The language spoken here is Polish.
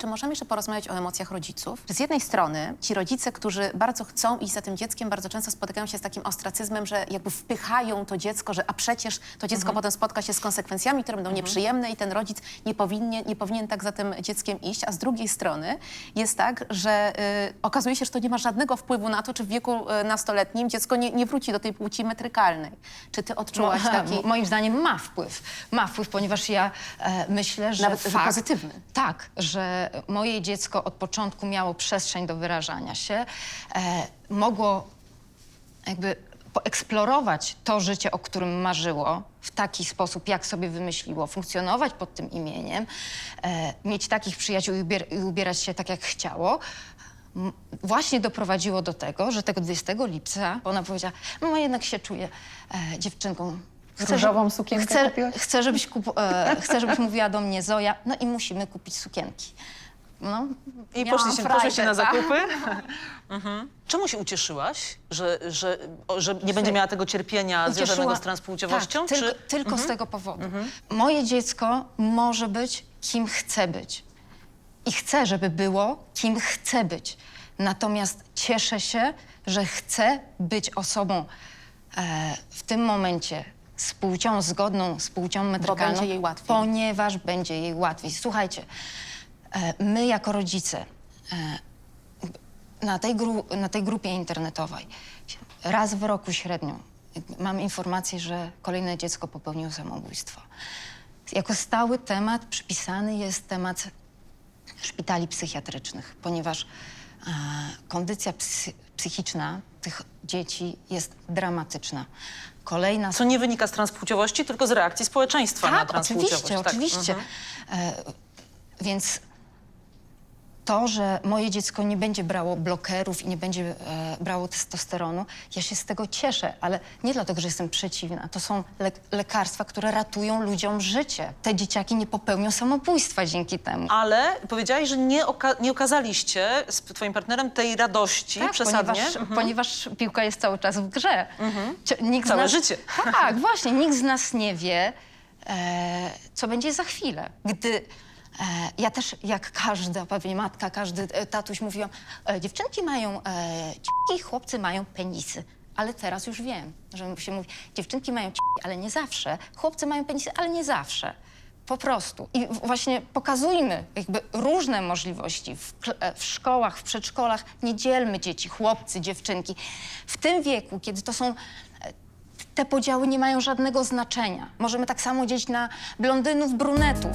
Czy możemy jeszcze porozmawiać o emocjach rodziców? Z jednej strony ci rodzice, którzy bardzo chcą iść za tym dzieckiem, bardzo często spotykają się z takim ostracyzmem, że jakby wpychają to dziecko, że a przecież to dziecko potem spotka się z konsekwencjami, które będą nieprzyjemne i ten rodzic nie powinien, nie powinien tak za tym dzieckiem iść. A z drugiej strony jest tak, że y, okazuje się, że to nie ma żadnego wpływu na to, czy w wieku y, nastoletnim dziecko nie, nie wróci do tej płci metrykalnej. Czy ty odczułaś No, taki... Moim zdaniem ma wpływ. Ma wpływ, ponieważ ja e, myślę, że Nawet, fakt, pozytywny. Tak, że moje dziecko od początku miało przestrzeń do wyrażania się, e, mogło jakby poeksplorować to życie, o którym marzyło, w taki sposób, jak sobie wymyśliło, funkcjonować pod tym imieniem, e, mieć takich przyjaciół i, ubier- i ubierać się tak, jak chciało, właśnie doprowadziło do tego, że tego 20 lipca ona powiedziała, mama jednak się czuje e, dziewczynką. Chcę, Różową że- sukienkę chcę, kupiłaś? chcę, żebyś kup, e, chcę, żebyś mówiła do mnie Zoja, no i musimy kupić sukienki. No, I miałam poszliście, frajdę, poszliście na tak? zakupy? mhm. Czemu się ucieszyłaś, że, że, o, że nie będzie miała tego cierpienia związanego z transpłciowością? Tak, tylko, czy... tylko z tego powodu. Moje dziecko może być kim chce być. I chcę, żeby było kim chce być. Natomiast cieszę się, że chcę być osobą e, w tym momencie z płcią zgodną, z płcią metrykalną, będzie jej łatwiej. ponieważ będzie jej łatwiej. Słuchajcie, e, my jako rodzice na tej, gru, na tej grupie internetowej raz w roku średnio mam informację, że kolejne dziecko popełniło samobójstwo. Jako stały temat przypisany jest temat szpitali psychiatrycznych, ponieważ e, kondycja psy, psychiczna tych dzieci jest dramatyczna. Kolejna Co nie wynika z transpłciowości, tylko z reakcji społeczeństwa na tak, transpłciowość. oczywiście, oczywiście. E, więc to, że moje dziecko nie będzie brało blokerów i nie będzie e, brało testosteronu, ja się z tego cieszę, ale nie dlatego, że jestem przeciwna. To są le lekarstwa, które ratują ludziom życie. Te dzieciaki nie popełnią samobójstwa dzięki temu. Ale powiedziałaś, że nie, oka nie okazaliście z twoim partnerem tej radości przesadnie. Tak, Ponieważ, ponieważ piłka jest cały czas w grze. Cie- Nikt Całe nas, życie. Tak, właśnie. Nikt z nas nie wie, e, co będzie za chwilę. Gdy ja też, jak każda pewnie matka, każdy e, tatuś mówiłam, e, dziewczynki mają e, cipki, chłopcy mają penisy. Ale teraz już wiem, że się mówi, dziewczynki mają ale nie zawsze. Chłopcy mają penisy, ale nie zawsze. Po prostu. I właśnie pokazujmy jakby różne możliwości w, e, w szkołach, w przedszkolach. Nie dzielmy dzieci, chłopcy, dziewczynki. W tym wieku, kiedy to są e, te podziały nie mają żadnego znaczenia. Możemy tak samo dzielić na blondynów, brunetów.